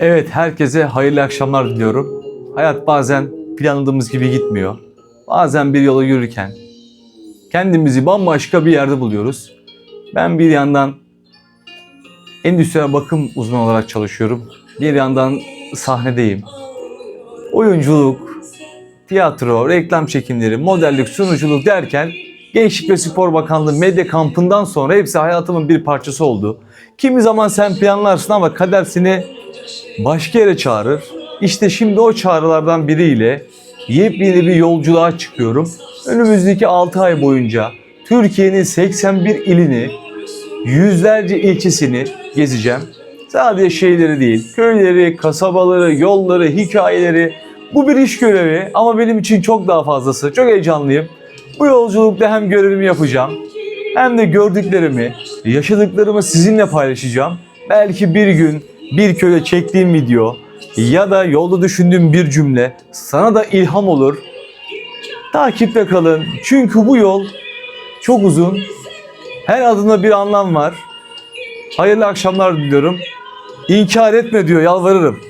Evet, herkese hayırlı akşamlar diliyorum. Hayat bazen planladığımız gibi gitmiyor. Bazen bir yola yürürken kendimizi bambaşka bir yerde buluyoruz. Ben bir yandan endüstriyel bakım uzmanı olarak çalışıyorum. Bir yandan sahnedeyim. Oyunculuk, tiyatro, reklam çekimleri, modellik, sunuculuk derken Gençlik ve Spor Bakanlığı medya kampından sonra hepsi hayatımın bir parçası oldu. Kimi zaman sen planlarsın ama kader seni başka yere çağırır. İşte şimdi o çağrılardan biriyle yepyeni bir yolculuğa çıkıyorum. Önümüzdeki 6 ay boyunca Türkiye'nin 81 ilini, yüzlerce ilçesini gezeceğim. Sadece şeyleri değil, köyleri, kasabaları, yolları, hikayeleri. Bu bir iş görevi ama benim için çok daha fazlası. Çok heyecanlıyım. Bu yolculukta hem görevimi yapacağım hem de gördüklerimi, yaşadıklarımı sizinle paylaşacağım. Belki bir gün bir köyde çektiğim video ya da yolda düşündüğüm bir cümle sana da ilham olur. Takipte kalın. Çünkü bu yol çok uzun. Her adımda bir anlam var. Hayırlı akşamlar diliyorum. İnkar etme diyor, yalvarırım.